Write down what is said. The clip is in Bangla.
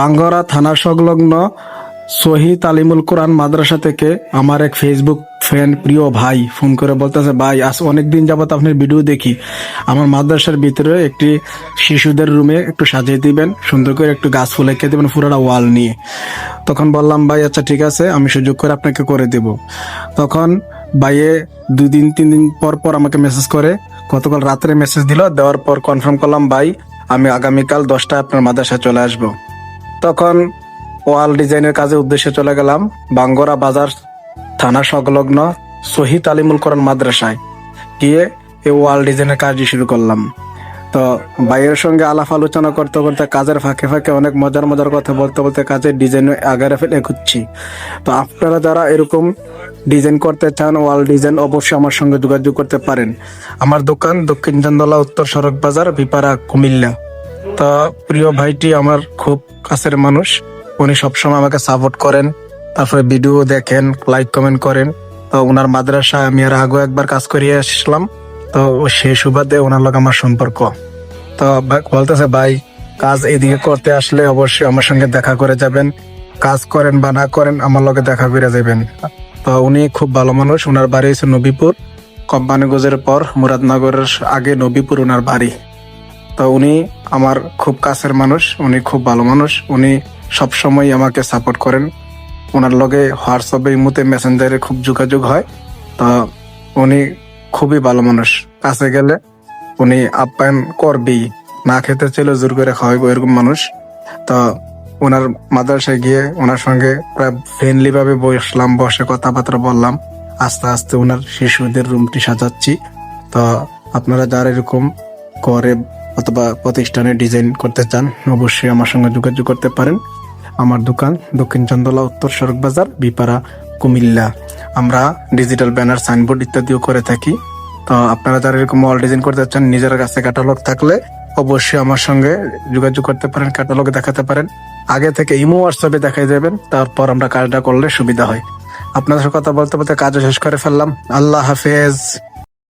বাঙ্গরা থানা সংলগ্ন সহি তালিমুল কোরআন মাদ্রাসা থেকে আমার এক ফেসবুক ফ্রেন্ড প্রিয় ভাই ফোন করে বলতেছে, ভাই, আজ অনেকদিন যাবত আপনার ভিডিও দেখি। আমার মাদ্রাসার ভিতরে একটি শিশুদের রুমে একটু সাজিয়ে দিবেন, সুন্দর করে একটু গাছ ফুল এঁকে দেবেন পুরোটা ওয়াল নিয়ে। তখন বললাম, ভাই আচ্ছা ঠিক আছে, আমি সুযোগ করে আপনাকে করে দেব। তখন ভাইয়ে দুদিন তিন দিন পর পর আমাকে মেসেজ করে, গতকাল রাত্রে মেসেজ দিল, দেওয়ার পর কনফার্ম করলাম, ভাই, আমি আগামীকাল দশটায় আপনার মাদ্রাসায় চলে আসব। তখন ওয়াল ডিজাইনের কাজে উদ্দেশ্যে চলে গেলাম বাঙ্গরা বাজার থানা সংলগ্ন শহীদ আলিমুল কোরআন মাদ্রাসায়। গিয়ে এই ওয়াল ডিজাইনের কাজ শুরু করলাম। তো ভাইয়ের সঙ্গে আলাপ আলোচনা করতে করতে কাজের ফাঁকে ফাঁকে অনেক মজার মজার কথা বলতে বলতে কাজের ডিজাইন আগারে ফেলে এগুচ্ছি তো আপনারা যারা এরকম ডিজাইন করতে চান, ওয়াল ডিজাইন অবশ্যই আমার সঙ্গে যোগাযোগ করতে পারেন। আমার দোকান দক্ষিণ চন্দলা উত্তর সড়ক বাজার বিপাড়া কুমিল্লা। তা প্রিয় ভাইটি আমার খুব কাছের মানুষ। উনি সবসময় আমাকে সাপোর্ট করেন। তারপরে ভিডিও দেখেন লাইক কমেন্ট করেন। তো ওনার মাদ্রাসায় আমি আর আগে একবার কাজ করিয়ে আসলাম। তো সেই সুবাদে ওনার লোক আমার সম্পর্ক। তো বলতেছে, ভাই, কাজ এদিকে করতে আসলে অবশ্যই আমার সঙ্গে দেখা করে যাবেন। কাজ করেন বা না করেন, আমার লগে দেখা করে যাবেন। তো উনি খুব ভালো মানুষ। ওনার বাড়ি হচ্ছে নবীপুর। কোম্পানিগঞ্জের পর মুরাদনগরের আগে নবীপুর ওনার বাড়ি। তো উনি আমার খুব কাছের মানুষ, উনি খুব ভালো মানুষ। উনি সবসময় আমাকে সাপোর্ট করেন। ওনার লগে হোয়াটসঅ্যাপে ইমুতে মেসেঞ্জারে খুব যোগাযোগ হয়। তো উনি খুবই ভালো মানুষ। কাছে গেলে উনি আপ্যায়ন করবি না খেতে চাইলে জোর করে খাওয়াইবো এরকম মানুষ। তো ওনার মাদ্রাসায় গিয়ে ওনার সঙ্গে প্রায় ফ্রেন্ডলি ভাবে বসলাম, বসে কথাবার্তা বললাম। আস্তে আস্তে ওনার শিশুদের রুমটি সাজাচ্ছি। তো আপনারা যারা এরকম করে অথবা প্রতিষ্ঠানে ডিজাইন করতে চান, অবশ্যই আমার সঙ্গে যোগাযোগ করতে পারেন। আমার দোকান দক্ষিণ চন্দলা, উত্তর সড়ক বাজার, বিপাড়া, কুমিল্লা। আমরা ডিজিটাল ব্যানার সাইনবোর্ড ইত্যাদিও করে থাকি। তো আপনারা যারা এরকম ওয়াল ডিজাইন করতে চান, নিজের কাছে ক্যাটালগ থাকলে অবশ্যই আমার সঙ্গে যোগাযোগ করতে পারেন ক্যাটালগ দেখাতে পারেন। আগে থেকে ইমো হোয়াটসঅ্যাপে দেখাই যাবেন, তারপর আমরা কাজটা করলে সুবিধা হয়। আপনাদের কথা বলতে বলতে কাজও শেষ করে ফেললাম। আল্লাহ হাফেজ।